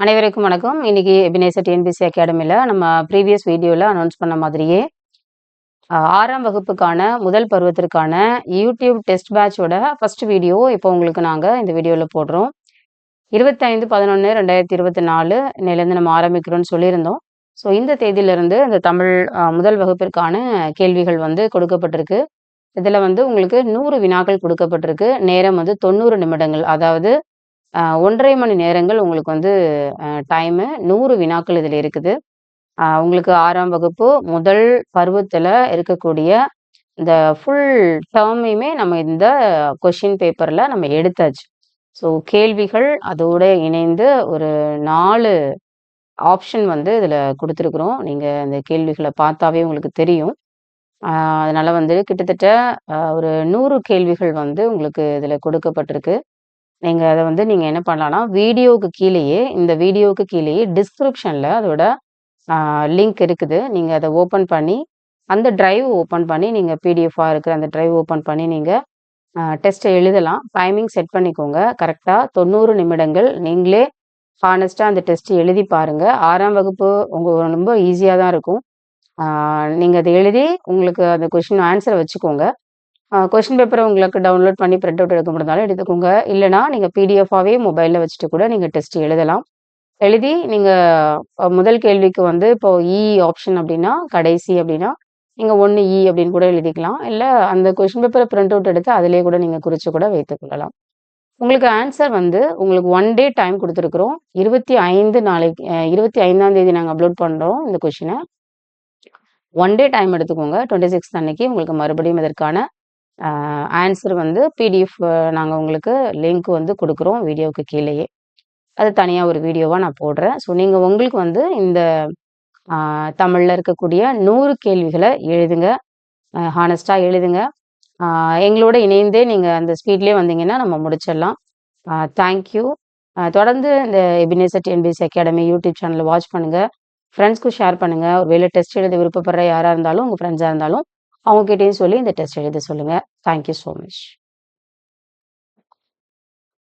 அனைவருக்கும் வணக்கம். இன்னைக்கு எபினேச டிஎன்பிசி அகாடமியில் நம்ம ப்ரீவியஸ் வீடியோவில் அனௌன்ஸ் பண்ண மாதிரியே ஆறாம் வகுப்புக்கான முதல் பருவத்திற்கான யூடியூப் டெஸ்ட் பேட்சோட ஃபர்ஸ்ட் வீடியோ இப்போ உங்களுக்கு நாங்கள் இந்த வீடியோவில் போடுறோம். இருபத்தைந்து பதினொன்று ரெண்டாயிரத்தி இருபத்தி நாலு இன்னிலேருந்து நம்ம ஆரம்பிக்கிறோம்னு சொல்லியிருந்தோம். ஸோ இந்த தேதியிலிருந்து இந்த தமிழ் முதல் வகுப்பிற்கான கேள்விகள் வந்து கொடுக்கப்பட்டிருக்கு. இதில் வந்து உங்களுக்கு நூறு வினாக்கள் கொடுக்கப்பட்டிருக்கு. நேரம் வந்து தொண்ணூறு நிமிடங்கள். அதாவது ஒன்றரை மணி நேரங்கள் உங்களுக்கு வந்து டைமு நூறு வினாக்கள் இதில் இருக்குது. உங்களுக்கு ஆறாம் வகுப்பு முதல் பருவத்தில் இருக்கக்கூடிய இந்த ஃபுல் டேர்மையுமே நம்ம இந்த கொஷின் பேப்பரில் நம்ம எடுத்தாச்சு. ஸோ கேள்விகள் அதோடு இணைந்து ஒரு நாலு ஆப்ஷன் வந்து இதில் கொடுத்துருக்குறோம். நீங்கள் இந்த கேள்விகளை பார்த்தாவே உங்களுக்கு தெரியும். அதனால் வந்து கிட்டத்தட்ட ஒரு நூறு கேள்விகள் வந்து உங்களுக்கு இதில் கொடுக்கப்பட்டிருக்கு. நீங்கள் அதை வந்து நீங்கள் என்ன பண்ணலாம்னா வீடியோவுக்கு கீழேயே இந்த வீடியோவுக்கு கீழேயே டிஸ்கிரிப்ஷனில் அதோட லிங்க் இருக்குது. நீங்கள் அதை ஓப்பன் பண்ணி அந்த ட்ரைவ் ஓப்பன் பண்ணி நீங்கள் பிடிஎஃபாக இருக்கிற அந்த ட்ரைவ் ஓப்பன் பண்ணி நீங்கள் டெஸ்ட்டை எழுதலாம். டைமிங் செட் பண்ணிக்கோங்க. கரெக்டாக தொண்ணூறு நிமிடங்கள் நீங்களே ஹானஸ்ட்டாக அந்த டெஸ்ட்டு எழுதி பாருங்கள் ஆறாம் வகுப்பு உங்கள் ரொம்ப ஈஸியாக தான் இருக்கும். நீங்கள் அதை எழுதி உங்களுக்கு அந்த கொஷின் ஆன்சரை வச்சுக்கோங்க. கொஷின் பேப்பரை உங்களுக்கு டவுன்லோட் பண்ணி பிரிண்ட் அவுட் எடுக்க முடிந்தாலும் எடுத்துக்கோங்க. இல்லைனா நீங்கள் பிடிஎஃபாகவே மொபைலில் வச்சுட்டு கூட நீங்கள் டெஸ்ட் எழுதலாம். எழுதி நீங்கள் முதல் கேள்விக்கு வந்து இப்போ e இ ஆப்ஷன் அப்படின்னா கடைசி அப்படின்னா நீங்கள் ஒன்று இ e அப்படின்னு கூட எழுதிக்கலாம். இல்லை அந்த கொஷின் பேப்பரை பிரிண்ட் அவுட் எடுத்து அதிலே கூட நீங்கள் குறித்து கூட வைத்துக்கொள்ளலாம் உங்களுக்கு ஆன்சர் வந்து உங்களுக்கு ஒன் டே டைம் கொடுத்துருக்குறோம். இருபத்தி ஐந்து நாளைக்கு இருபத்தி ஐந்தாம் தேதி நாங்கள் அப்லோட் பண்ணுறோம் இந்த கொஷினை ஒன் டே டைம் எடுத்துக்கோங்க. டுவெண்ட்டி சிக்ஸ் அன்னைக்கு உங்களுக்கு மறுபடியும் இதற்கான ஆன்சர் வந்து பிடிஎஃப் நாங்கள் உங்களுக்கு லிங்க் வந்து கொடுக்குறோம் வீடியோவுக்கு கீழேயே. அது தனியாக ஒரு வீடியோவாக நான் போடுறேன். ஸோ நீங்கள் உங்களுக்கு வந்து இந்த தமிழில் இருக்கக்கூடிய நூறு கேள்விகளை எழுதுங்க. ஹானஸ்டாக எழுதுங்க. எங்களோட இணைந்தே நீங்கள் அந்த ஸ்பீட்லேயே வந்தீங்கன்னா நம்ம முடிச்சிடலாம். தேங்க்யூ தொடர்ந்து இந்த எபினேசர் டிஎன்பிசி அகாடமி யூடியூப் சேனலில் வாட்ச் பண்ணுங்கள் ஃப்ரெண்ட்ஸ்க்கும் ஷேர் பண்ணுங்கள் ஒரு வேலை டெஸ்ட் எழுத விருப்பப்படுற யாராக இருந்தாலும் உங்கள் ஃப்ரெண்ட்ஸாக இருந்தாலும் அவங்ககிட்டையும் சொல்லி இந்த டெஸ்ட் எழுத சொல்லுங்கள் தேங்க்யூ ஸோ மச்